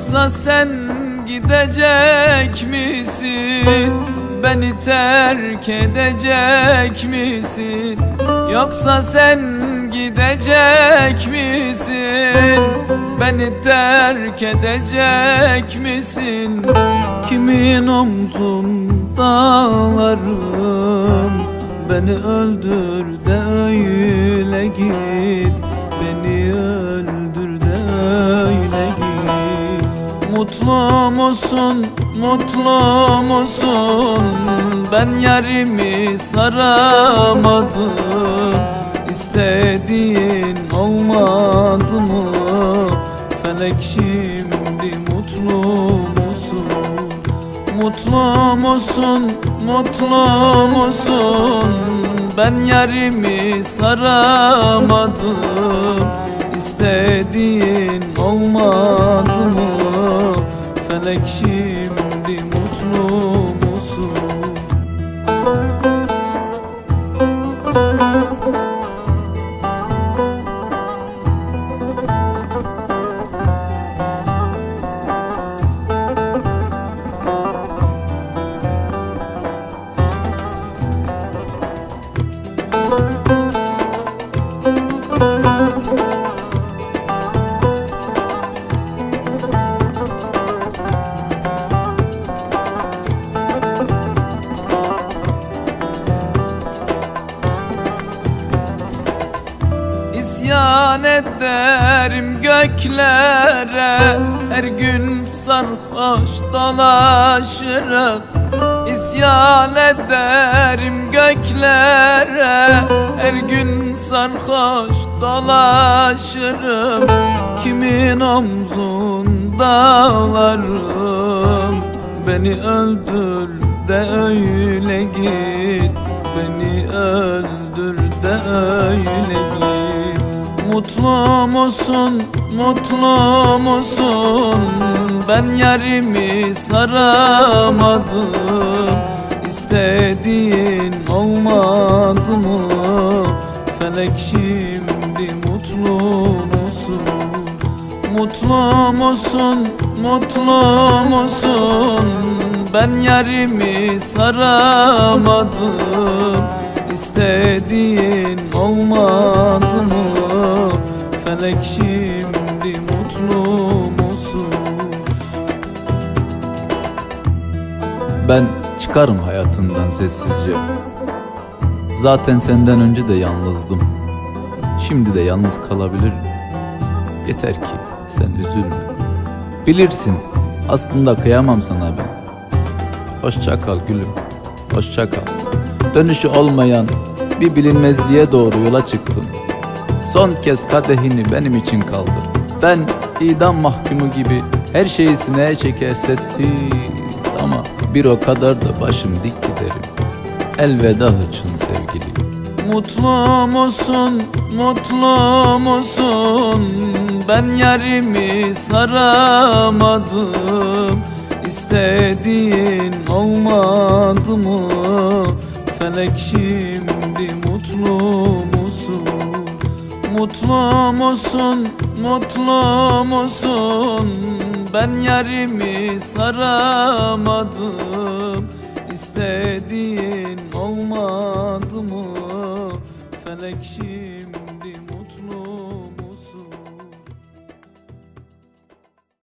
Yoksa sen gidecek misin? Beni terk edecek misin? Yoksa sen gidecek misin? Beni terk edecek misin? Kimin omzunda ağlarım Beni öldür de öyle git Mutlu musun, mutlu musun? Ben yarimi saramadım İstediğin olmadı mı? Felek şimdi mutlu musun? Mutlu musun, mutlu musun? Ben yarimi saramadım İstediğin olmadı İsyan ederim göklere. Her gün sarhoş dolaşırım. İsyan ederim göklere. Her gün sarhoş dolaşırım. Kimin omzunda ağlarım? Beni öldür de öyle git. Beni öldür de öyle git Mutlu musun, mutlu musun? Ben yarimi saramadım İstediğin olmadı mı? Felek şimdi mutlu musun? Mutlu musun, mutlu musun? Ben yarimi saramadım İstediğin olmadı mı? Felek şimdi mutlu musun? Ben çıkarım hayatından sessizce. Zaten senden önce de yalnızdım. Şimdi de yalnız kalabilirim. Yeter ki sen üzülme. Bilirsin aslında kıyamam sana ben. Hoşça kal gülüm Hoşça kal. Dönüşü olmayan bir bilinmezliğe doğru yola çıktım Son kez kadehini benim için kaldır Ben idam mahkumu gibi her şeyi sineye çeker sessiz ama bir o kadar da başım dik giderim Elveda hırçın sevgilim Mutlu musun, mutlu musun? Ben yarimi saramadım İstediğin olmadı mı? Felek şimdi mutlu? Mutlu musun, mutlu musun? Ben yarimi saramadım İstediğin olmadı mı? Felek şimdi